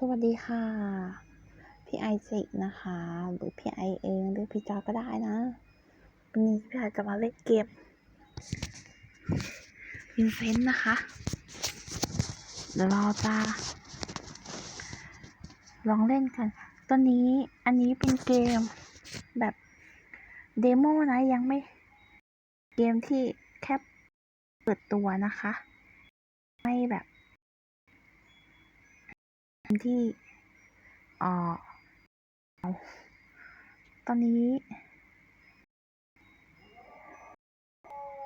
สวัสดีค่ะ พี่ไอซิกนะคะ หรือพี่ไอเองหรือพี่จอก็ได้นะวันนี้พี่ไอจะมาเล่นเกมวินเซนต์นะคะเดี๋ยวเราจะลองเล่นกัน ตอนนี้อันนี้เป็นเกมแบบเดโมนะยังไม่ เกมที่แค่เปิดตัวนะคะ ไม่แบบ ที่เอ่อตอนนี้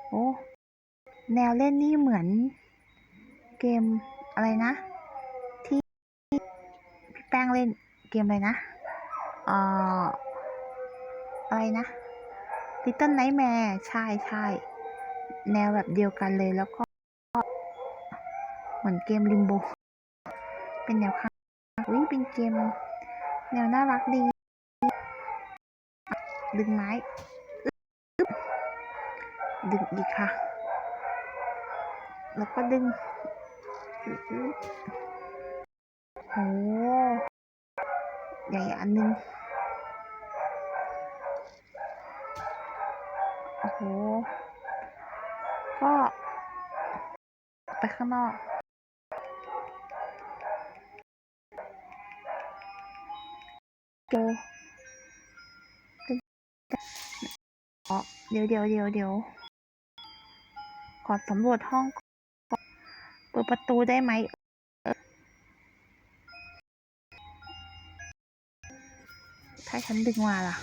โอ้ แนวเล่นนี่เหมือนเกมอะไรนะ ที่พี่แป้งเล่นเกมอะไรนะเอ่ออะไรนะ Little Nightmare ใช่ใช่แนวแบบเดียวกันเลยแล้วก็ เหมือนเกมลิมโบ เป็นแนวข้าง เป็นเกม แนวน่ารักดี ดึงไม้ ดึงอีกค่ะ แล้วก็ดึงโอึ๊บโหใหญ่อันนึง โอ้โห ก็ไปข้างนอก เจอเดี๋ยวเดี๋ยวเดี๋ยวเดี๋ยวขอสำรวจห้อง เปิดประตูได้ไหมถ้าฉันดึงมาล่ะ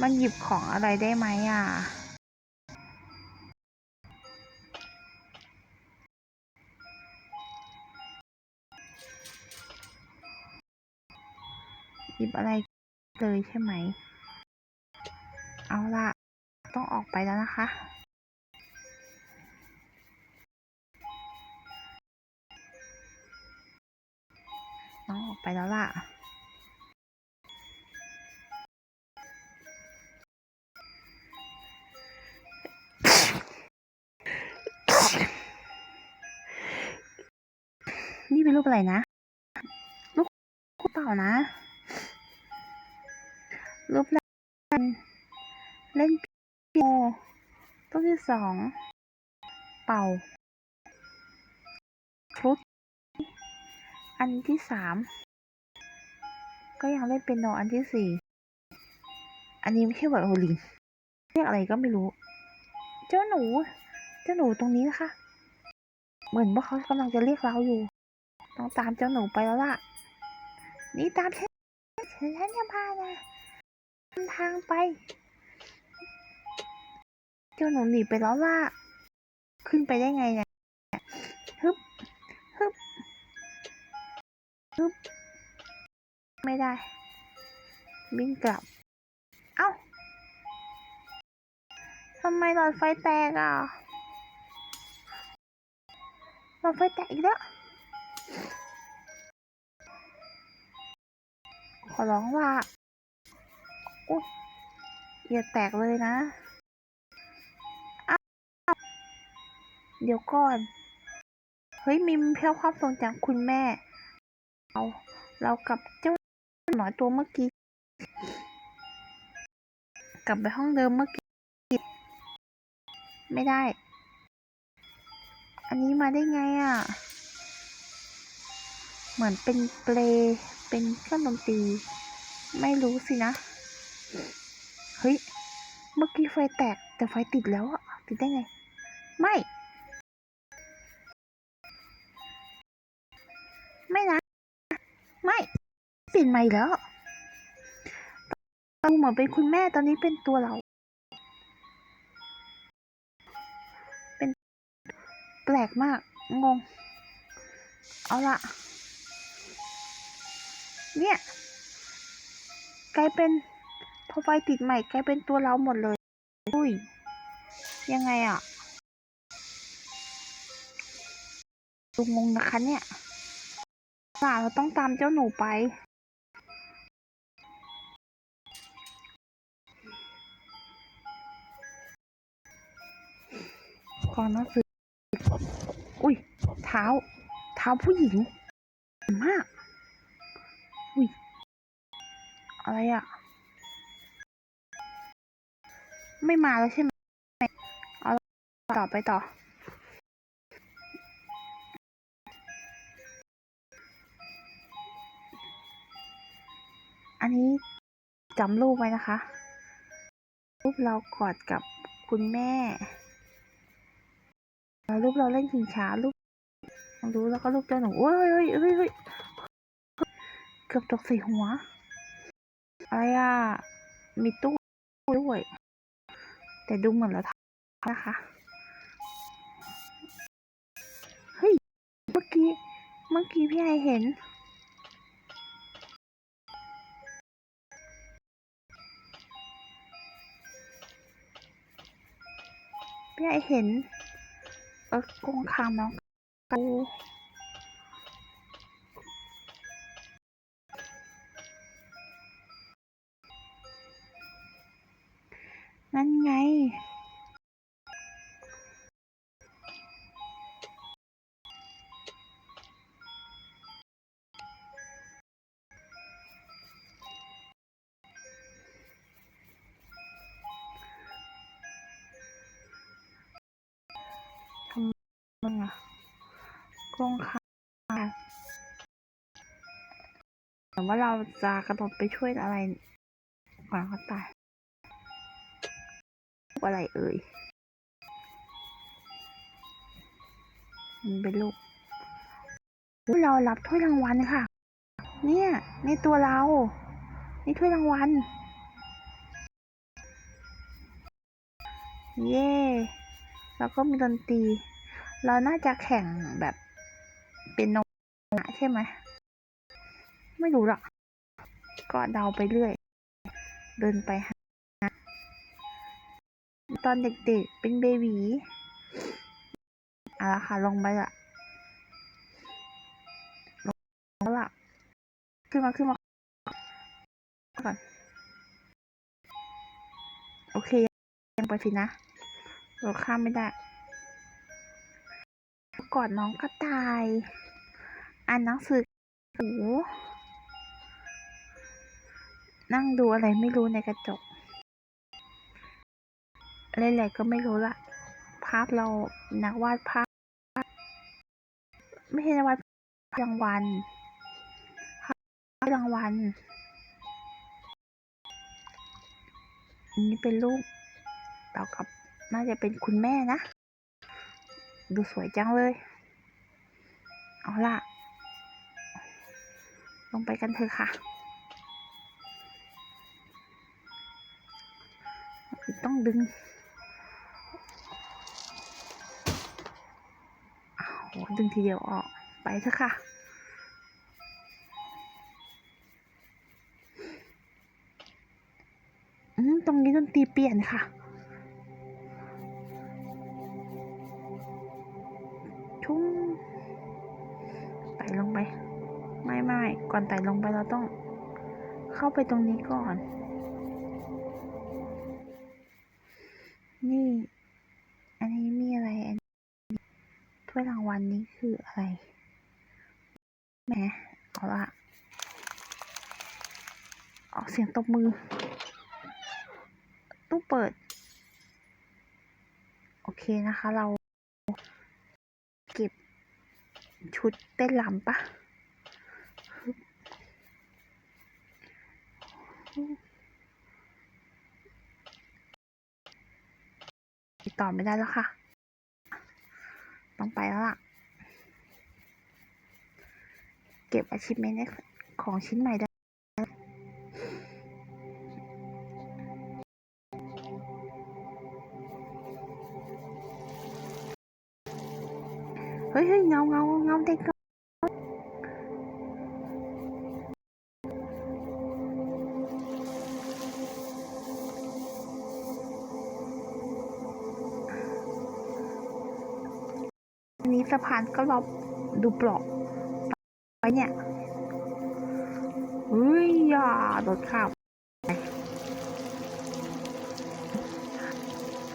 มันหยิบของอะไรได้ไหมอะ หยิบอะไรเลยใช่ไหม เอาล่ะต้องออกไปแล้วนะคะต้องออกไปแล้วล่ะ นี่เป็นรูปอะไรนะ รูปรูปเปล่านะ รูปแรกเล่นเปียโนรูปที่สองเป่าฟลุตอันที่สามก็ยังเล่นเป็นโนอันที่สี่อันนี้ไม่ใช่ไวโอลินเรียกอะไรก็ไม่รู้ เจ้าหนู เจ้าหนูตรงนี้นะคะ เหมือนว่าเขากำลังจะเรียกเราอยู่ ต้องตามเจ้าหนูไปแล้วล่ะ นี่ตามฉันฉันจะพานะ ทางไป เจ้าหนูหนีไปแล้วล่ะ ขึ้นไปได้ไงเนี่ยฮึบฮึบฮึบ ไม่ได้วิ่งกลับ เอ้า ทำไมหลอดไฟแตกอะหลอดไฟแตกอีกแล้วขอร้องว่า อุ้ยอย่าแตกเลยนะอ้าวเดี๋ยวก่อน เฮ้ยมีเพียวความทรงจำคุณแม่ เราเรากับเจ้าหมอตัวเมื่อกี้ กลับไปห้องเดิมเมื่อกี้ ไม่ได้ อันนี้มาได้ไงอะ เหมือนเป็นเปลเป็นเครื่องดนตรี ไม่รู้สินะ เฮ้ย เมื่อกี้ไฟแตกแต่ไฟติดแล้วอะติดได้ไง ไม่ ไม่นะ ไม่เปลี่ยนใหม่แล้วตอนเหมือนเป็นคุณแม่ตอนนี้เป็นตัวเรา เป็นแปลกมาก งง เอาละเนี่ย กลายเป็น อไฟติดใหม่กลายเป็นตัวเราหมดเลย อุ้ย ยังไงอะดูงงนะคะเนี่ยว่าเราต้องตามเจ้าหนูไป ก่อนหนังสืออุ้ย เท้า เท้าผู้หญิงมาก อุ้ย อะไรอะ ไม่มาแล้วใช่ไหมเอาต่อไปต่อ อันนี้จำรูปไว้นะคะ รูปเรากอดกับคุณแม่แล้วรูปเราเล่นชิงช้ารูปดูแล้วก็รูปเจ้าหนูเฮ้ยเฮ้ยเฮ้ยเฮ้ยเกือบตกใส่หัว อะไรอะ มีตู้ด้วย แต่ดูเหมือนเราทำนะคะ เฮ้ย เมื่อกี้ เมื่อกี้พี่ไอเห็น พี่ไอเห็น เออกงคางน้องกู ว่าเราจะกระโดดไปช่วยอะไรก่อนเขาตายรูปอะไรเอ่ยมันเป็นลูกเรารับถ้วยรางวัลค่ะ เนี่ย ในตัวเรา นี่ถ้วยรางวัล เย่แล้วก็มีดนตรี เราน่าจะแข่งแบบเป็นโนใช่ไหม ไม่รู้หรอกก็เดาไปเรื่อย เดินไปหาตอนเด็กๆเป็นเบบีเอาละค่ะลงไปละลงแล้วละขึ้นมาขึ้นมาก่อนโอเค ยังไปสินะเราข้ามไม่ได้กอดน้องกระต่าย อ่านหนังสือโอ้ นั่งดูอะไรไม่รู้ในกระจกอะไรๆก็ไม่รู้ละภาพเรานักวาดภาพ ไม่ใช่นักวาดรางวัลภาพรางวัลอันนี้เป็นรูปเรากับน่าจะเป็นคุณแม่นะ ดูสวยจังเลย เอาล่ะ ลงไปกันเถอะค่ะ ต้องดึงอ้าดึงทีเดียวออกไปเถอะค่ะ อืม ตรงนี้ดนตรีเปลี่ยนค่ะ ชุ่มไต่ลงไป ไม่ไม่ก่อนไต่ลงไปเราต้องเข้าไปตรงนี้ก่ อันนี้มีอะไรอันนี้ถ้ วยรางวัลนี้คืออะไรแหมเอาละออกเสียงตบมือ ตู้เปิด โอเคนะคะ เรา เก็บชุดเต้นรำปะติดต่อไม่ได้แล้วค่ะ ต้องไปแล้วล่ะ เก็บอาชีพเมนของชิ้นใหม่ได้ เฮ้ยเฮ้ยเงาเงาเงาเด็กเงาอันนี้สะพานก็รอบดูเปลอก ไปเนี่ยเฮ้ยอย่าโดดข้าม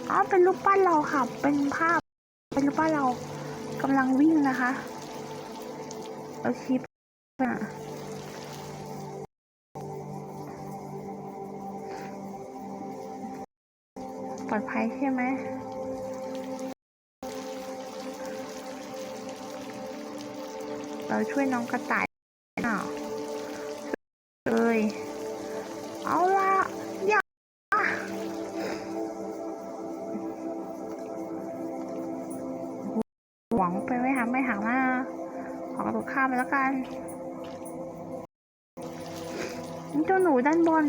อ๋อเป็นรูปปั้นเราค่ะ เป็นภาพ เป็นรูปปั้นเรากำลังวิ่งนะคะเอาชิปอะปลอดภัยใช่ไหม เราช่วยน้องกระต่ายอ้าวเลยเอาละอย่าหวังไปไม่หักไม่หักนะขอกระโดดข้ามไปแล้วกันนี่เจ้าหนูด้านบน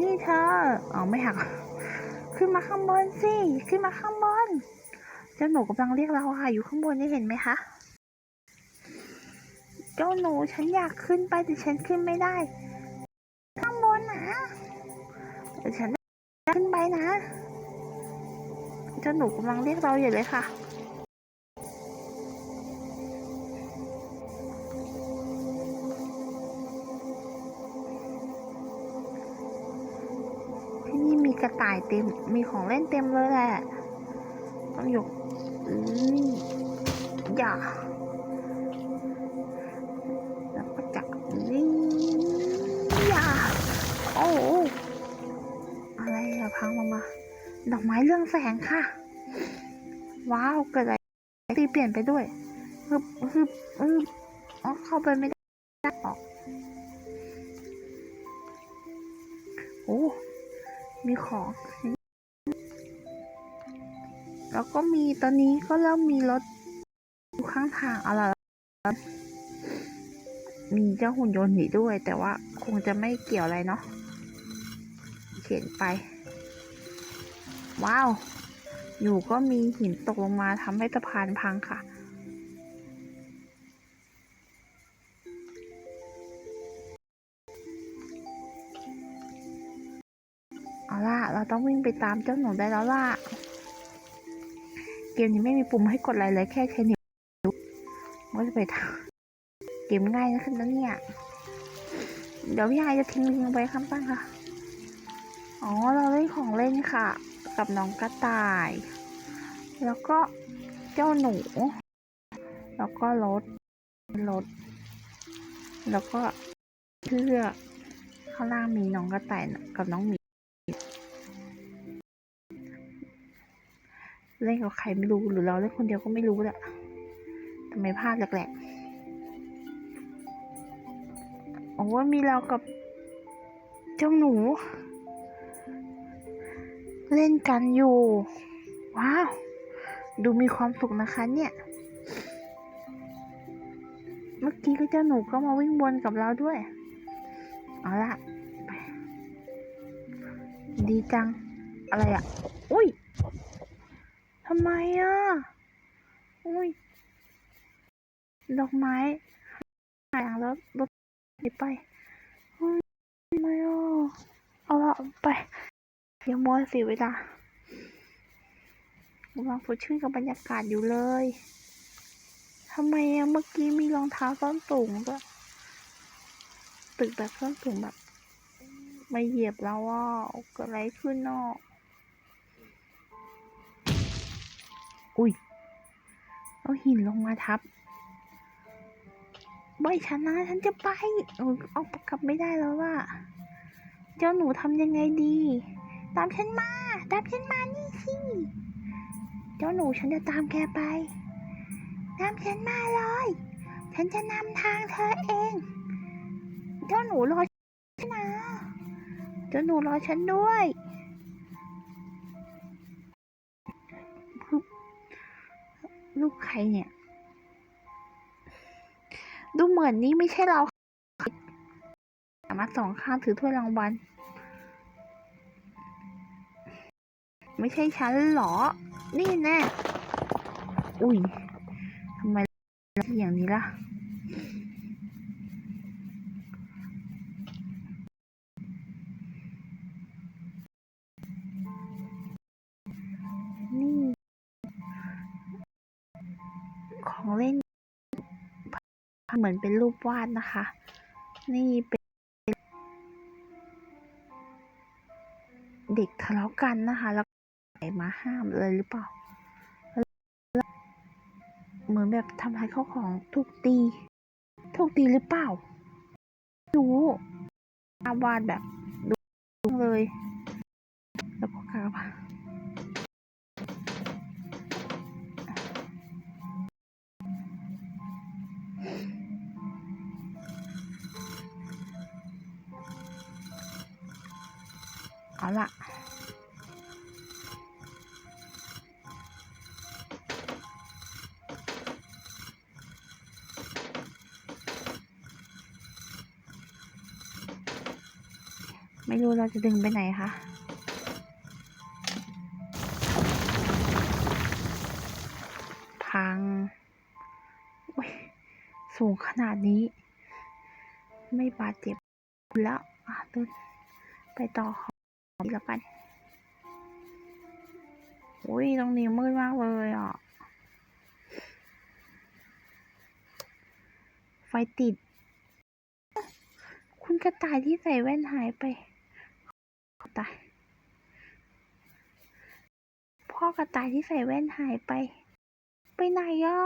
นี่เธออ๋อไม่หัก ขึ้นมาข้างบนสิ ขึ้นมาข้างบนเจ้าหนูกำลังเรียกเราค่ะ อยู่ข้างบนนี่เห็นไหมคะ หนูฉันอยากขึ้นไปแต่ฉันขึ้นไม่ได้ ข้างบนนะเดี๋ยวฉันขึ้นไปนะเจ้าหนูกำลังเรียกเราอยู่เลยค่ะที่นี่มีกระต่ายเต็ม มีของเล่นเต็มเลยแหละต้องหยกอืมอย่า ดอกไม้เรื่องแสงค่ะ ว้าวเกิดอะไรตีเปลี่ยนไปด้วยฮึบฮึบฮึบอ๋อเข้าไปไม่ได้ออกโอ้มีของ แล้วก็มีตอนนี้ก็เริ่มมีรถอยู่ข้างทางอะไรมีเจ้าหุ่นยนต์อยู่ด้วย แต่ว่าคงจะไม่เกี่ยวอะไรเนาะเขียนไป ว้าว อยู่ก็มีหินตกลงมาทำให้สะพานพังค่ะ เอาล่ะ เราต้องวิ่งไปตามเจ้าหนูได้แล้วล่ะ เกมนี้ไม่มีปุ่มให้กดอะไรเลยแค่ใช้นิ้วก็จะไปทางเกมง่ายนะขึ้นแล้วเนี่ย เดี๋ยวพี่ไอจะทิ้งลิงก์ไว้ข้างใต้ค่ะ อ๋อ เราเล่นของเล่นค่ะ กับน้องกระต่าย แล้วก็เจ้าหนู แล้วก็รถ รถ แล้วก็เชือกข้างล่างมีน้องกระต่ายกับน้องหมี เล่นกับใครไม่รู้ หรือเราเล่นคนเดียวก็ไม่รู้แหละทำไมพลาดแหลกๆโอ้ยมีเรากับ เจ้าหนู เล่นกันอยู่ ว้าว ดูมีความสุขนะคะเนี่ย เมื่อกี้ก็เจ้าหนูก็มาวิ่งบนกับเราด้วย เอาละดีจัง อะไรอะ อุ้ยทำไมอะ อุ้ย ดอกไม้หายแล้วรถหายไปทำไมอะ เอาละไป อย่ามัวเสียเวลากำลังสดชื่นกับบรรยากาศอยู่เลยทำไมอะเมื่อกี้มีรองเท้าส้นสูงด้วยตึกแบบส้นสูงแบบไม่เหยียบแล้วอะเกิดอะไรขึ้นนาะอุ้ยเอาหินลงมาทับไม่ชนะฉันจะไปออเอากลับไม่ได้แล้วว่า เจ้าหนูทำยังไงดี ตามฉันมา ตามฉันมานี่สิ เจ้าหนูฉันจะตามแกไป ตามฉันมาเลย ฉันจะนำทางเธอเอง เจ้าหนูรอฉันนะ เจ้าหนูรอฉันด้วยลูกใครเนี่ย ดูเหมือนนี่ไม่ใช่เราสามารถสองข้างถือถ้วยรางวัล ไม่ใช่ฉันหรอ นี่แน่ อุ้ยทำไมที่อย่างนี้ล่ะ นี่ ของเล่น เหมือนเป็นรูปวาดนะคะ นี่เป็นเด็กทะเลาะกันนะคะ แล้ว มาห้ามเลยหรือเปล่า เหมือนแบบทำลายข้าวของถูกตีถูกตีหรือเปล่าไม่รู้ภาพวาดแบบดูเลย แล้วก็กลับมา รู้เราจะดึงไปไหนคะพังสูงขนาดนี้ ไม่บาดเจ็บแล้วอะดินไปต่อของดีแล้วกันอุ้ยตรงนี้มืดมากเลยอะ ไฟติด คุณกระต่ายที่ใส่แว่นหายไป ต่าย พ่อกระต่ายที่ใส่แว่นหายไป ไปไหนอะ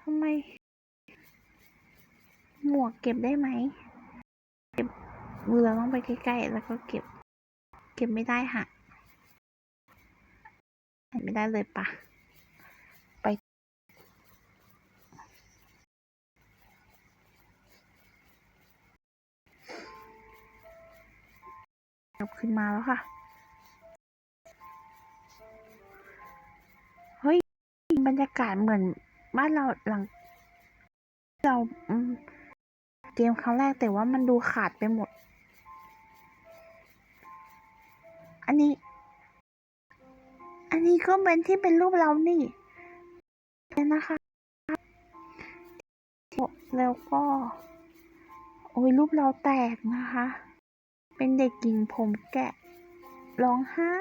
ทำไม หมวกเก็บได้ไหม เก็บมือต้องไปใกล้ๆ แล้วก็เก็บ เก็บไม่ได้ค่ะไม่ได้เลยปะ กลับขึ้นมาแล้วค่ะ เฮ้ย บรรยากาศเหมือนบ้านเราหลัง เราเกมครั้งแรกแต่ว่ามันดูขาดไปหมด อันนี้ อันนี้ก็เป็นที่เป็นรูปเรานี่เนนะคะแล้วก็ โอ้ยรูปเราแตกนะคะ เป็นเด็กหญิงผมแกะ ร้องไห้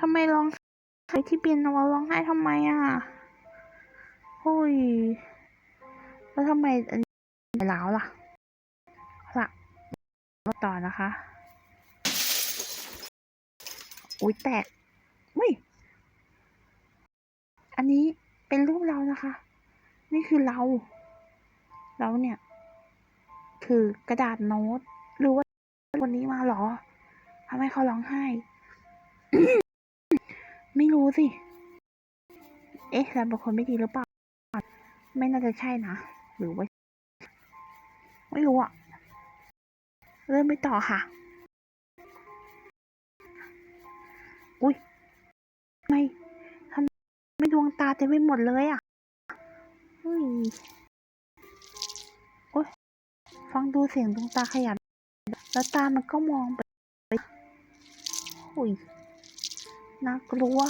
ทำไมร้องไห้ที่เปียโนร้องไห้ทำไมอะโอ้ยแล้วทำไมอันนี้ล้าวล่ะล่ะมาต่อนะคะ อุ้ยแตกอุ้ยอันนี้เป็นรูปเรานะคะ นี่คือเรา เราเนี่ย คือกระดาษโน้ตหรือว่าวันนี้มาเหรอทำไมเขาร้องไห้ ไม่รู้สิ เอ๊ะเราเป็นคนไม่ดีหรือเปล่า ไม่น่าจะใช่นะ หรือว่า ไม่รู้อะเริ่มไปต่อค่ะ อุ้ยทำไมทำไมดวงตาเต็มไปหมดเลยอะเฮ้ยโอ้ย ฟังดูเสียงดวงตาขยับ แล้วตามันก็มองไปโอ้ยน่ากลัว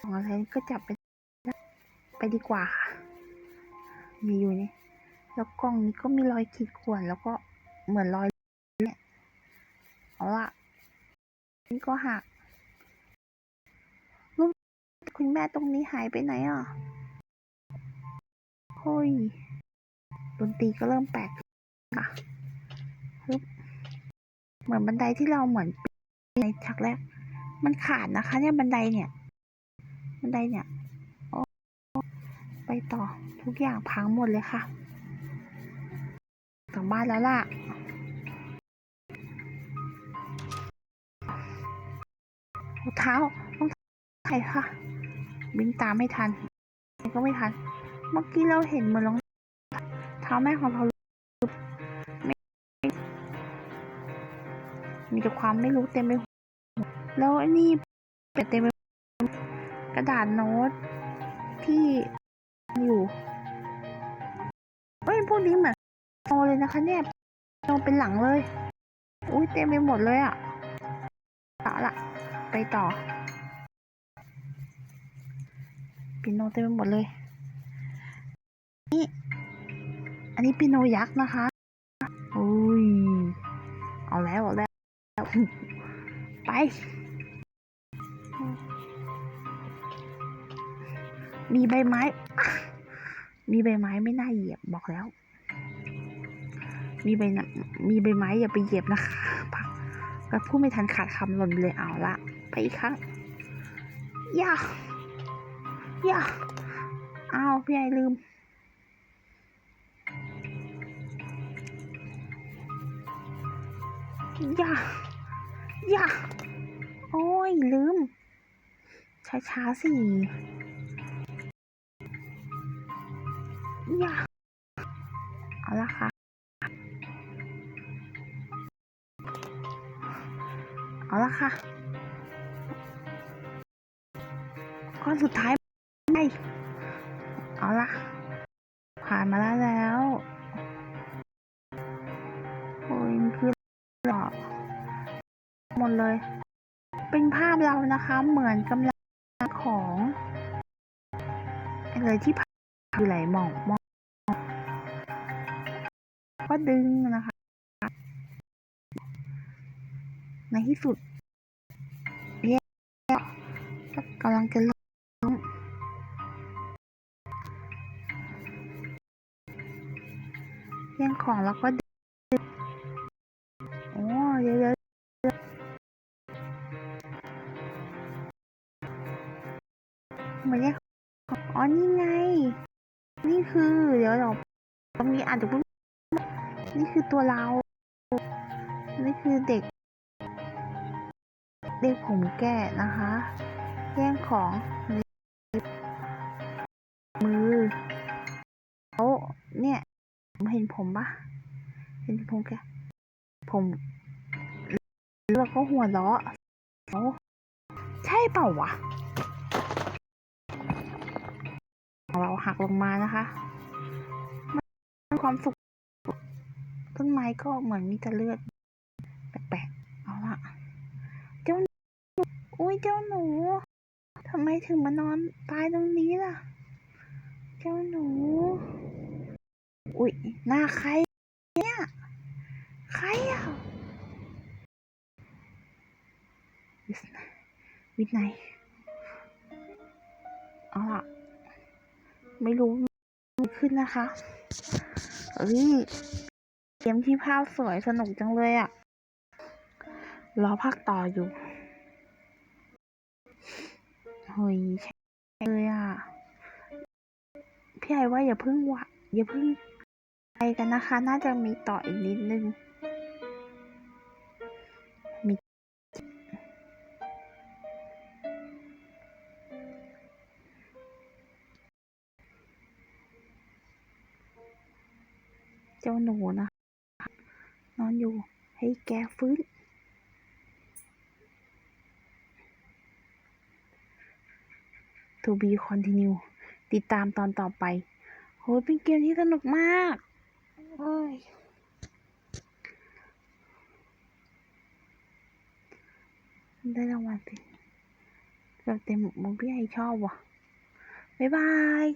ของอะไรก็จับไป ไปดีกว่าค่ะมีอยู่นี่แล้วกล่องนี้ก็มีรอยขีดข่วนแล้วก็เหมือนรอยเนี่ยเอาละนี่ก็หักลูกคุณแม่ตรงนี้หายไปไหนอะ เฮ้ย ดนตรีก็เริ่มแปลกค่ะเหมือนบันไดที่เราเหมือนในฉากแรก มันขาดนะคะ เนี่ยบันไดเนี่ย บันไดเนี่ยโอ้ไปต่อทุกอย่างพังหมดเลยค่ะกลับบ้านแล้วล่ะ รองเท้ารองเท้าใครค่ะ บินตามไม่ทัน ก็ไม่ทัน เมื่อกี้เราเห็นเหมือนรอง ท้าแม่ของเราไม่มีแต่ความไม่รู้เต็มไปหมดแล้วอันนี้เป็นเต็มไปหมดกระดาษโน้ตที่อยู่เอ้ยพวกนี้เหมือนโตเลยนะคะเนี่ยโตเป็นหลังเลย อุ้ยเต็มไปหมดเลยอะ่ะเอาละไปต่อปิโนเต็มไปหมดเลย นี่ อันนี้ปิโนยักษ์นะคะอุ้ย เอาแล้วเอาแล้ว ไป มีใบไม้ มีใบไม้ไม่น่าเหยียบบอกแล้ว มีใบมีใบไม้อย่าไปเหยียบนะคะพังก็พูดไม่ทันขาดคำหล่นเลยเอาละ ไปอีกครั้งอย่าอย่าอ้าวพี่ไอลืม อย่าอย่าโอ้ย ลืม ช้าๆสิอย่าเอาละค่ะ เอาละค่ะก้อนสุดท้าย นะคะเหมือนกำลังของอะไรที่ผ่านอยู่ไหลหมองมองก็ดึงนะคะ ในที่สุดแย่กำลังจะล้มเรื่งของแล้วก็ เหมือนแยกอ๋อนี่ไง นี่คือเดี๋ยวเราตรงนี้อาจจะเพิ่งนี่คือตัวเรา นี่คือเด็ก เด็กผมแก่นะคะ แย่งของ มือเขาเนี่ย ผมเห็นผมปะเห็นผมแกผมแล้วก็หัวเราะเขาใช่เปล่าวะ เราหักลงมานะคะมันความสุข ต้นไม้ก็เหมือนมีแต่เลือดแปลกๆเอาละเจ้าหนูอุ้ยเจ้าหนูทำไมถึงมานอนตายตรงนี้ล่ะ เจ้าหนู อุ้ยหน้าใครเนี่ยใครอะวิทไหนเอาล่ะ ไม่รู้ขึ้นนะคะเอ้ยเกมที่ภาพสวยสนุกจังเลยอะ่ะ รอภาคต่ออยู่ เฮ้ยใช่เลยอะ่ะ พี่ไอว่าอย่าเพิ่งวะอย่าเพิ่งไปกันนะคะ น่าจะมีต่ออีกนิดนึง เจ้าหนูนะนอนอยู่ให้แกฟื้น to be continue ติดตามตอนต่อไปโหยเป็นเกมที่สนุกมากโอ้ยได้รางวัลสิเกือบเต็มมุมพี่ไอชอบว่ะ บ๊ายบาย